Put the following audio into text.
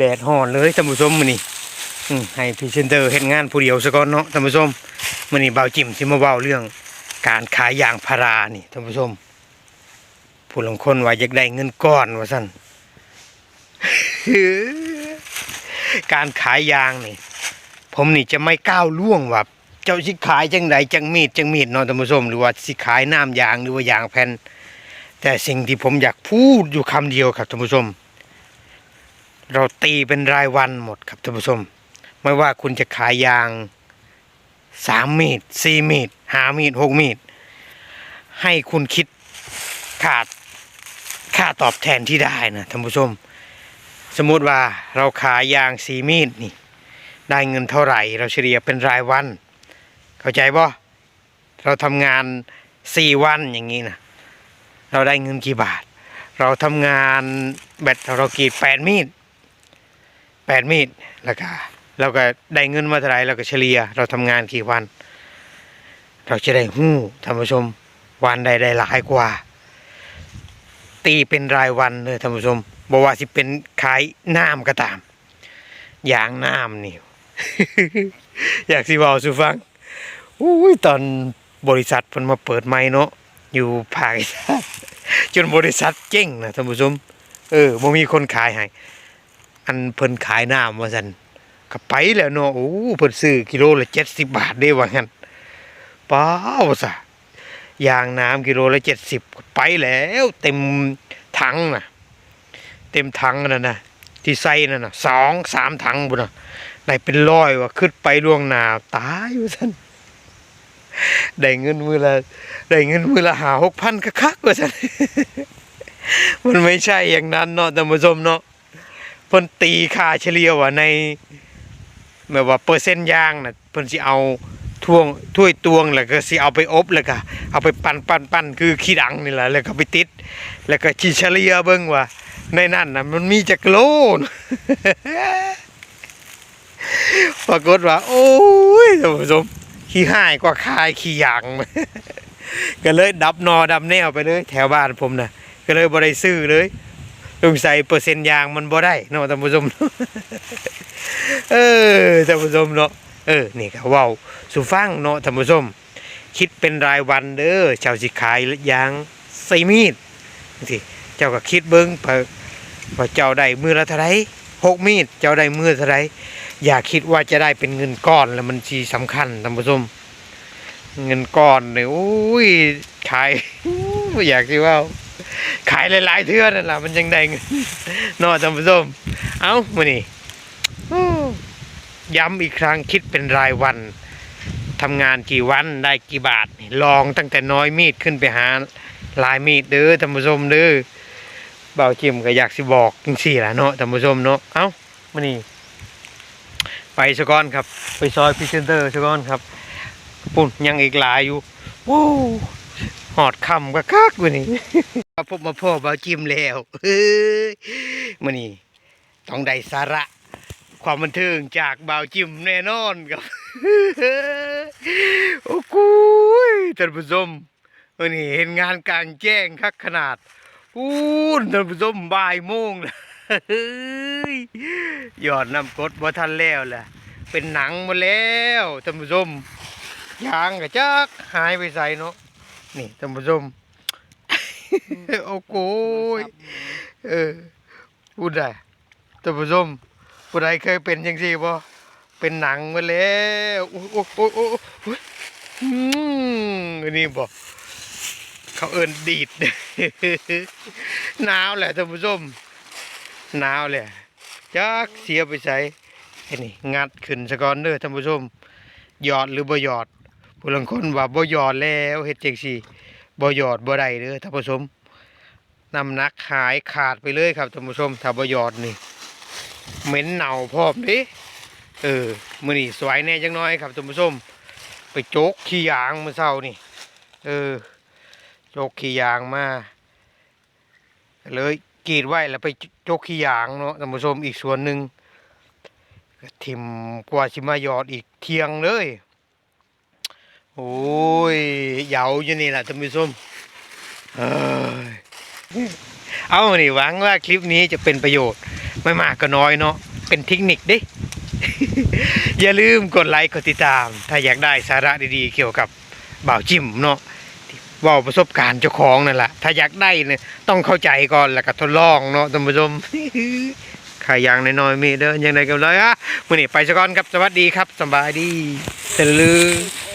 แดดฮ้อนเลยท่านผู้ชมมื้อนี้ให้พรีเซนเตอร์เฮ็ดงานผู้เดียวซะก่อนเนาะท่านผู้ชมมื้อนี้บ่าจิมสิมาเว้าเรื่องการขายยางพารานี่ท่านผู้ชม ผู้ลงคนว่าอยากได้เงินก้อนว่าซั่นการขายยางนี่ ผมนี่จะไม่ก้าวล่วงว่าเจ้าสิขายจังใดจังมีดจังมีดเนาะท่านผู้ชมหรือว่าสิขายน้ำยางหรือว่ายางแผ่นแต่สิ่งที่ผมอยากพูดอยู่คำเดียวครับท่านผู้ชม เราตีเป็นรายวันหมดครับท่านผู้ชม ไม่ว่าคุณจะขายยางสามมีดสี่มีดห้ามีดหกมีด ให้คุณคิดขาดค่าตอบแทนที่ได้นะท่านผู้ชม สมมุติว่าเราขายยางสีมีดนี่ ได้เงินเท่าไหร่ เราเฉลี่ยเป็นรายวัน เข้าใจบ่เราทำงานสี่วันอย่างนี้นะเราได้เงินกี่บาท เราทำงานแบตเรากรีดแปดมีด แปดมีดแล้วก็เราก็ได้เงินมาเท่าไรเราก็เฉลี่ยเราทำงานกี่วัน เราจะได้หู้ท่านผู้ชมวันใดได้หลายกว่า ตีเป็นรายวันเลยท่านผู้ชมบอกว่าสิเป็นขายน้ำก็ตาม อย่างน้ำนี่อยากสิเว้าสุฟังอุ้ยตอนบริษัทเพิ่นมาเปิดใหม่เนาะอยู่ภาคจนบริษัทเจ๊งนะท่านผู้ชมเออบ่มีคนขายให้ อันเพิ่นขายน้ำว่าซั่นก็ไปแล้วเนาะโอ้เพิ่นซื้อกิโลละ70บบาทเด้ว่างั้นป้าวซะยางน้ำกิโลละ70ไปแล้ว เต็มถังน่ะเต็มถังนั่นนะที่ใส่นั่นนะสองสามถังบุญน่ะได้เป็นร้อยว่ะขึ้นไปล่วงหน้าตายอยู่ท่านได้เงินมือละได้เงินมือละหาหกพันคักๆว่าท่านมันไม่ใช่อย่างนั้นเนาะท่านผู้ชมเนาะ เพิ่นตีค่าเฉลี่ยว่าในแบบว่าเปอร์เซ็นต์ยางน่ะเพิ่นสิเอาท่วงถ้วยตวงแล้วก็สิเอาไปอบแล้วก็เอาไปปั้นปั้นปั้นคือขี้ดังนี่แหละแล้วก็ไปติด แล้วก็สิเฉลี่ยเบิ่งว่า ในนั้นนะมันมีจักโลนปรากฏว่า โอ้ยท่านผู้ชมขี้หายกว่าคายขี้ยางก็เลยดับนอดับแนวไปเลย แถวบ้านผมนะก็เลยบ่ได้ซื้อเลย ลงใส่เปอร์เซ็นต์ยางมันบ่ได้เนาะท่านผู้ชมเออท่านผู้ชมเนาะเออนี่ก็เว้าสุฟังเนาะท่านผู้ชมคิดเป็นรายวันเด้อเจ้าสิขายยางใส่มีดสิเจ้าก็คิดเบิ้งเผอว่าเจ้าได้มือละเท่าไรหกมีดเจ้าได้มือเท่าไรอย่าคิดว่าจะได้เป็นเงินก้อนแล้วมันชีสำคัญท่านผู้ชมเงินก้อนเนี่ยโอ้ยขายไม่อยากที่ว่า ขายหลายๆเทื่อนั่นแหละมันยังได้เงินนอท่านผู้ชมเอ้ามานี่ย้ำอีกครั้งคิดเป็นรายวันทำงานกี่วันได้กี่บาท ลองตั้งแต่น้อยมีดขึ้นไปหาลายมีดเด้อท่านผู้ชมเด้อเบาจิมก็อยากสิบอกจังซี่ละเนาะท่านผู้ชมเนาะเอ้ามานี่ไปสก่อนครับ ไปซอยพรีเซนเตอร์สก่อนครับปุ่นยังอีกหลายอยู่โอ้หอดคำก็คักวันนี้าพบมาพ่อเบาจิ้มแล้วเฮ้ยมานี่ต้องได้สาระ ความบันเทิงจากเบาจิ้มแน่นอนครับโอ้กุยท่านผู้ชมวันนี้เห็นงานกลางแจ้งคักขนาดพูนท่านผู้ชมบ่ายโมงล้วเฮ้ยยอดน้ำกดว่าทันแล้วแหละเป็นหนังมาแล้วท่านผู้ชมยางกระจักหายไปใส่เนาะนี่ท่านผู้ชม โอ้โหยเออพูดได้ท่านผู้ชมผู้ใดเคยเป็นยังสี่บ่เป็นหนังมาแล้วโอ้โอ้โอ้โอ้โอ้ยอืมอันนี้บ่เขาเอินดีดหนาวแหละท่านผู้ชมหนาวแหละจักเสียไปใส่ไอ้นี่งัดขึ้นสะก่อนเด้อท่านผู้ชมหยอดหรือบ่หยอดผู้ลางคนว่าบ่หยอดแล้วเฮ็ดจังซี่ บ่หยอดบ่ได้เด้อท่านผู้ชมน้ำหนักหายขาดไปเลยครับท่านผู้ชมถ้าบ่หยอดนี่เหม็นเน่าพร้อมด้เออมื้อนี้สวยแน่จังน้อยครับท่านผู้ชมไปโจกขี้ยางมื้อเช้านี่ เออ โจกขี้ยางมาเลยกรีดไว้แล้วไปโจกขี้ยางเนาะท่านผู้ชมอีกส่วนหนึ่งทิมกว่าสิมาหยอดอีกเทียงเลย โอ้ยเหยาอยู่นี่แหละท่านผู้ชมเอ้ยเอานี่หวังว่าคลิปนี้จะเป็นประโยชน์ ไม่มากก็น้อยเนาะเป็นเทคนิคด้อย่าลืมกดไลค์กดติดตาม ถ้าอยากได้สาระดีๆ เกี่ยวกับบ่าวจิ้มเนาะว่าประสบการณ์เจ้าของนั่นแหละถ้าอยากได้เนี่ยต้องเข้าใจก่อนแล้วก็ทดลองเนาะท่านผู้ชมขายยางน้อยๆมีเด้อยังไงกันเลยอะมื้อนี้ไปซะก่อนครับสวัสดีครับสบายดีเตลือ